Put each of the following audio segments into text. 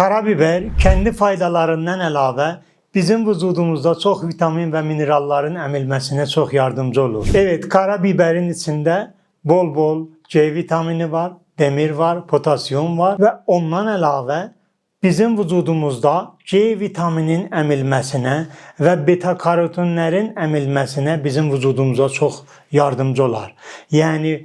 Karabiber kendi faydalarından əlavə bizim vücudumuzda çox vitamin və mineralların əmilməsinə çox yardımcı olur. Evet, karabiberin içində bol-bol C vitamini var, demir var, potasyum var və ondan əlavə bizim vücudumuzda C vitaminin əmilməsinə və beta karotinlərin əmilməsinə bizim vücudumuza çox yardımcı olar. Yəni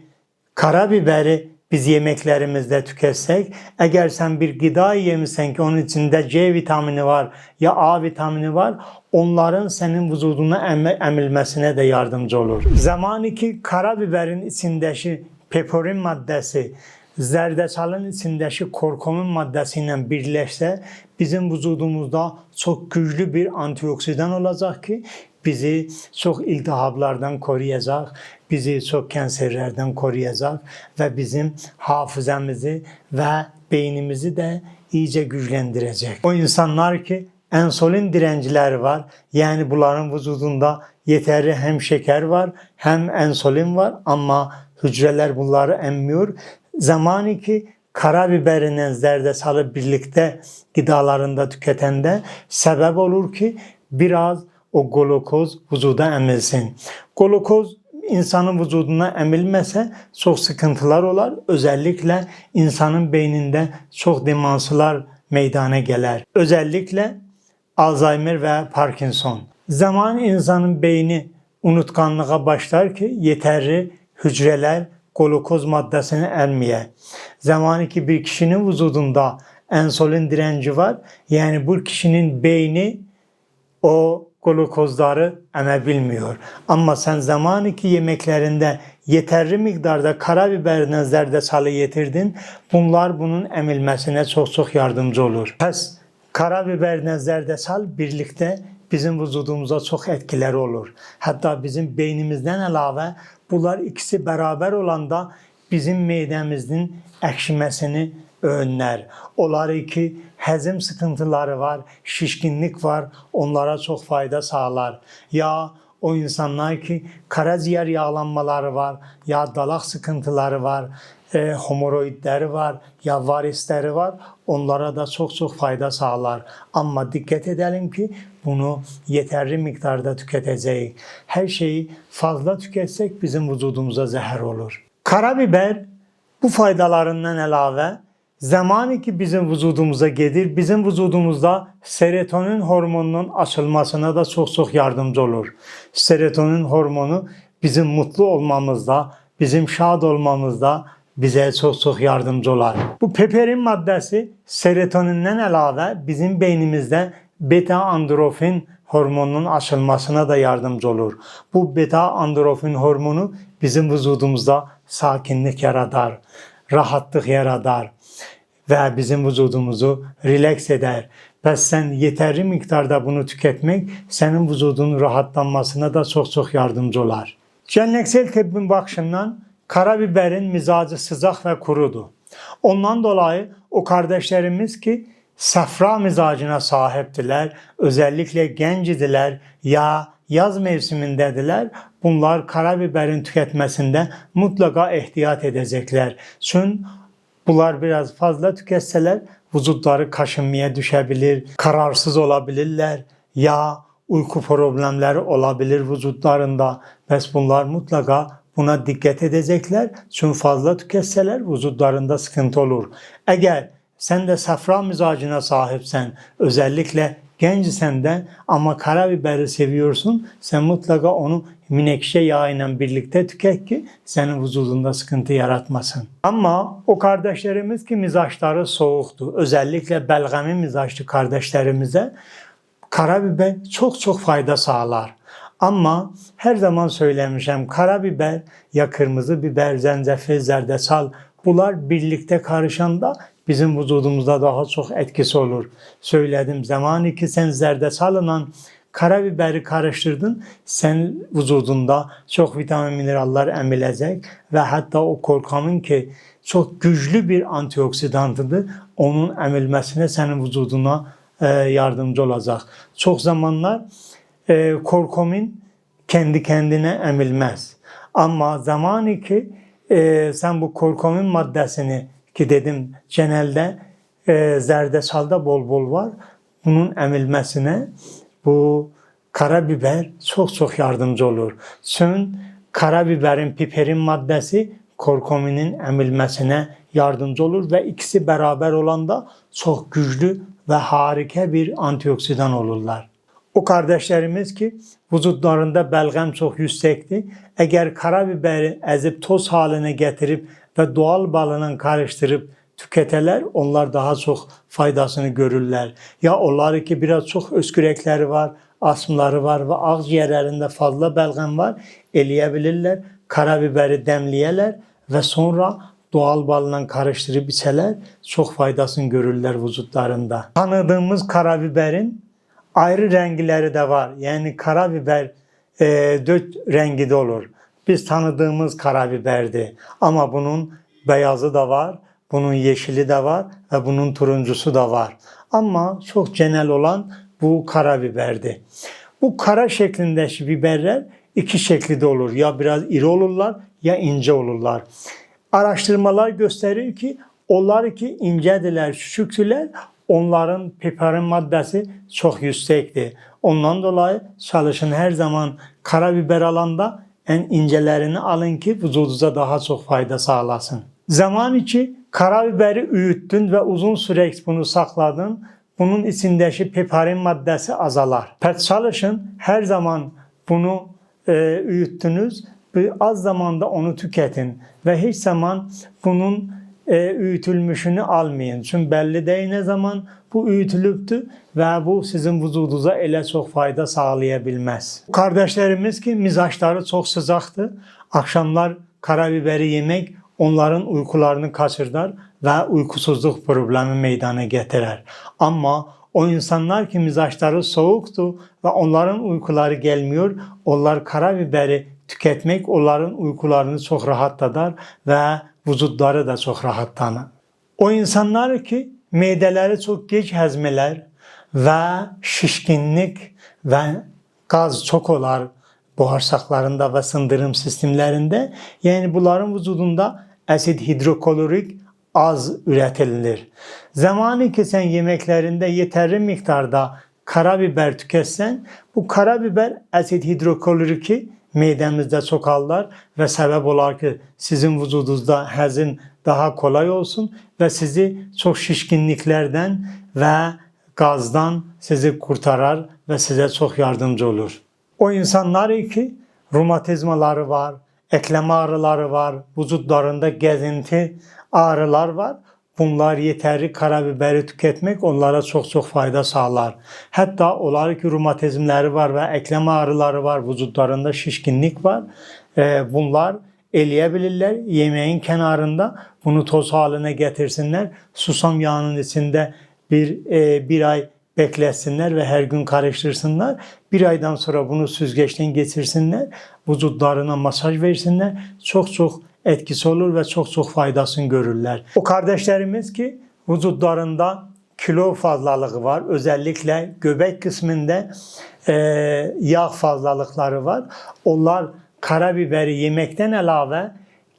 karabiberi biz yemeklerimizde tüketsek, eğer sen bir gıda yemişsen ki onun içinde C vitamini var ya A vitamini var, onların senin vücuduna emme- emilmesine de yardımcı olur. Zamanı ki karabiberin içindeki peporin maddesi zerdeçalın içindeki korkomin maddesi ilə birləşsə, bizim vücudumuzda çox güclü bir antioksidan olacaq ki, bizi çox iltihablardan koruyacaq, bizi çox kanserlərdən koruyacaq və bizim hafızamızı və beynimizi də iyice gücləndirəcək. O insanlar ki, insulin direncileri var. Yani bunların vücudunda yeterli hem şeker var hem insulin var ama hücreler bunları emmiyor. Zamanı ki karabiberinin zerdeçalı birlikte gıdalarında tüketende sebep olur ki biraz o glukoz vücuda emilsin. Glukoz insanın vücuduna emilmese çok sıkıntılar olar. Özellikle insanın beyninde çok demansılar meydana gelir. Özellikle Alzheimer ve Parkinson. Zaman insanın beyni unutkanlığa başlar ki yeterli hücreler glukoz maddesini emmiye. Zamanı ki bir kişinin vücudunda insulin direnci var. Yani bu kişinin beyni o glukozları emebilmiyor. Ama sen zamanı ki yemeklerinde yeterli miktarda karabiberden zerdeçalı yetirdin. Bunlar bunun emilmesine çok çok yardımcı olur. Pes karabiberle zerdeçal birlikte bizim vücudumuza çok etkileri olur. Hatta bizim beynimizden əlavə bunlar ikisi beraber olanda bizim midemizin ekşimesini önler. Onları ki həzm sıkıntıları var, şişkinlik var, onlara çok fayda sağlar. Ya o insanlar ki karaciğer yağlanmaları var, ya dalak sıkıntıları var, e, homoroidleri var, ya varisleri var. Onlara da çok fayda sağlar. Ama dikkat edelim ki bunu yeterli miktarda tüketeceğiz. Her şeyi fazla tüketsek bizim vücudumuza zehir olur. Karabiber bu faydalarından əlavə zamanı ki bizim vücudumuza gedir, bizim vücudumuzda serotonin hormonunun açılmasına da çok çok yardımcı olur. Serotonin hormonu bizim mutlu olmamızda, bizim şad olmamızda bize çok çok yardımcı olar. Bu peperin maddesi serotonindən əlavə bizim beynimizdə beta androfin hormonunun açılmasına da yardımcı olur. Bu beta androfin hormonu bizim vücudumuzda sakinlik yaradar, rahatlıq yaradar və bizim vücudumuzu relax eder. Bəs sən yeterli miktarda bunu tüketmek senin vücudunun rahatlanmasına da çok çok yardımcı olar. Geleneksel tıbbın bakışından karabiberin mizacı sıcak ve kurudur. Ondan dolayı o kardeşlerimiz ki safra mizacına sahiptiler, özellikle genç idiler ya yaz mevsimindediler. Bunlar karabiberin tüketmesinde mutlaka ihtiyat edecekler. Çünkü Bunlar biraz fazla tüketseler vücutları kaşınmaya düşebilir, kararsız olabilirler ya uyku problemleri olabilir vücutlarında. Bes bunlar mutlaka buna dikkat edecekler. Çünkü fazla tüketseler vücutlarında sıkıntı olur. Eğer sen de safra mizacına sahipsen, özellikle gençsen de ama karabiberi seviyorsun, sen mutlaka onu minekşe yağıyla birlikte tüket ki senin vücudunda sıkıntı yaratmasın. Ama o kardeşlerimiz ki mizaçları soğuktu. Özellikle belgami mizaçlı kardeşlerimize karabiber çok çok fayda sağlar. Ama her zaman söylemişim karabiber ya kırmızı biber, zencefil, zerdeçal bunlar birlikte karışanda bizim vücudumuzda daha çok etkisi olur. Söyledim zamanı ki sen zerdeçalla karabiberi karıştırdın, sen vücudunda çok vitamin minerallar emilecek ve hatta o korkamın ki çok güçlü bir antioksidantıdır. Onun emilmesine senin vücuduna e, yardımcı olacak. Çok zamanlar e, korkomin kendi kendine emilmez. Ama zamanı ki e, sen bu korkomin maddesini ki dedim genelde e, zerdeçalda bol bol var. Bunun emilmesine bu karabiber çok çok yardımcı olur. Çünkü karabiberin, piperin maddesi korkominin emilmesine yardımcı olur ve ikisi beraber olanda çok güçlü ve harika bir antioksidan olurlar. O kardeşlerimiz ki vücutlarında belgem çok yüksekti. Eğer karabiberi ezip toz haline getirip ve doğal balına karıştırıp tüketeler onlar daha çok faydasını görürler. Ya onlar ki biraz çok öskürekleri var, asımları var ve akciğerlerinde fazla belgem var. Eleyebilirler. Karabiberi demleyeler ve sonra doğal balla karıştırıp içeler çok faydasını görürler vücutlarında. Tanıdığımız karabiberin ayrı renkleri de var. Yani karabiber e, dört rengi de olur. Biz tanıdığımız karabiberdi. Ama bunun beyazı da var, bunun yeşili de var ve bunun turuncusu da var. Ama çok genel olan bu karabiberdi. Bu kara şeklindeki biberler iki şekilde olur. Ya biraz iri olurlar ya ince olurlar. Araştırmalar gösterir ki onlar ki incediler, küçüktüler. Onların piperin maddesi çok yüksekti. Ondan dolayı çalışın her zaman karabiber alanda en incelerini alın ki vücudunuza daha çok fayda sağlasın. Zaman içi karabiberi öğüttün ve uzun süre bunu sakladın. Bunun içindeki piperin maddesi azalar. Pet çalışın her zaman bunu e, öğüttünüz. Bir az zamanda onu tüketin ve hiç zaman bunun e, öğütülmüşünü almayın. Çünkü belli değil ne zaman bu öğütülüptü ve bu sizin vücudunuza ele çok fayda sağlayabilmez. Kardeşlerimiz ki mizaçları çok sıcaktı. Akşamlar karabiberi yemek onların uykularını kaçırır ve uykusuzluk problemi meydana getirir. Ama o insanlar ki mizaçları soğuktu ve onların uykuları gelmiyor, onlar karabiberi tüketmek onların uykularını çok rahatlatar ve vücutları da çok rahatlanır. O insanlar ki mideleri çok geç hazmeler ve şişkinlik ve gaz çok olar bağırsaklarında ve sindirim sistemlerinde. Yani bunların vücudunda asit hidroklorik az üretilir. Zamanı ki sen yemeklerinde yeterli miktarda karabiber tüketsen bu karabiber asit hidrokloriki midemizde sokarlar ve sebep olar ki sizin vücudunuzda hazm daha kolay olsun ve sizi çok şişkinliklerden ve gazdan sizi kurtarar ve size çok yardımcı olur. O insanlar ki romatizmaları var, eklem ağrıları var, vücutlarında gezinti ağrılar var. Bunlar yeterli karabiberi tüketmek onlara çok çok fayda sağlar. Hatta onlar ki romatizmleri var ve eklem ağrıları var, vücutlarında şişkinlik var. Ee, bunlar eleyebilirler. Yemeğin kenarında bunu toz haline getirsinler. Susam yağının içinde bir, e, bir ay bekletsinler ve her gün karıştırsınlar. Bir aydan sonra bunu süzgeçten geçirsinler. Vücutlarına masaj versinler. Çok çok etkisi olur ve çok çok faydasını görürler. O kardeşlerimiz ki vücutlarında kilo fazlalığı var. Özellikle göbek kısmında e, yağ fazlalıkları var. Onlar karabiberi yemekten elave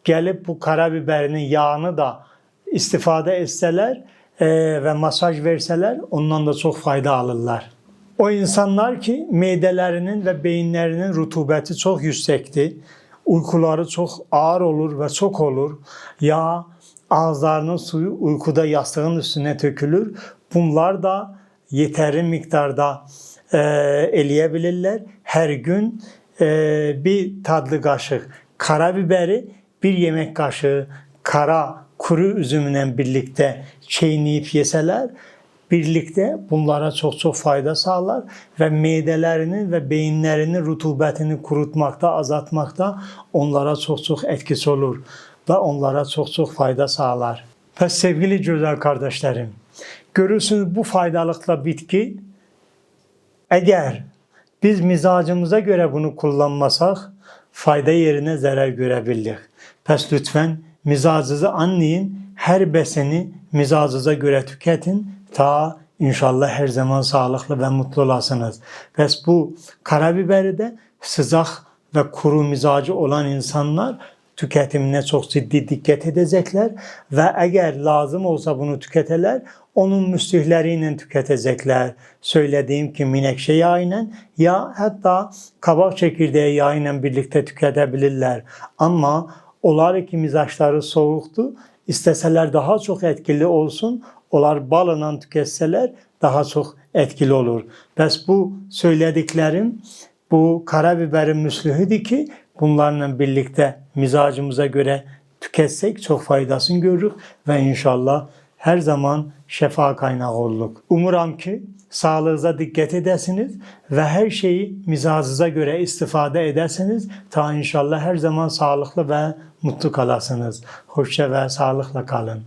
gelip bu karabiberinin yağını da istifade etseler e, ve masaj verseler ondan da çok fayda alırlar. O insanlar ki midelerinin ve beyinlerinin rutubeti çok yüksekti. Uykuları çok ağır olur ve çok olur. Ya ağızlarının suyu uykuda yastığın üstüne tökülür. Bunlar da yeterli miktarda e, eleyebilirler. Her gün e, bir tatlı kaşık karabiberi, bir yemek kaşığı kara kuru üzümüyle birlikte çiğneyip yeseler birlikte bunlara çok çok fayda sağlar ve midelerinin ve beyinlerinin rutubetini kurutmakta, azaltmakta onlara çok çok etkisi olur ve onlara çok çok fayda sağlar. Ve sevgili güzel kardeşlerim, görürsünüz bu faydalıkla bitki eğer biz mizacımıza göre bunu kullanmasak fayda yerine zarar görebiliriz. Pes lütfen mizacınızı anlayın, her beseni mizacınıza göre tüketin ta inşallah her zaman sağlıklı ve mutlu olasınız. Pes bu karabiberi de sıcak ve kuru mizacı olan insanlar tüketimine çok ciddi dikkat edecekler ve eğer lazım olsa bunu tüketeler onun müslühleriyle tüketecekler. Söylediğim ki minekşe yağıyla ya hatta kabak çekirdeği yağıyla birlikte tüketebilirler. Ama onlar ki mizaçları soğuktu. İsteseler daha çok etkili olsun, onlar balına tüketseler daha çok etkili olur. Bəs bu söylediklerim bu karabiberin müslühüdür ki bunlarla birlikte mizacımıza göre tüketsek çok faydasını görürük ve inşallah her zaman şefa kaynağı oluruk. Umuram ki sağlığınıza dikkat edesiniz ve her şeyi mizacınıza göre istifade ederseniz ta inşallah her zaman sağlıklı ve mutlu kalasınız. Hoşça ve sağlıkla kalın.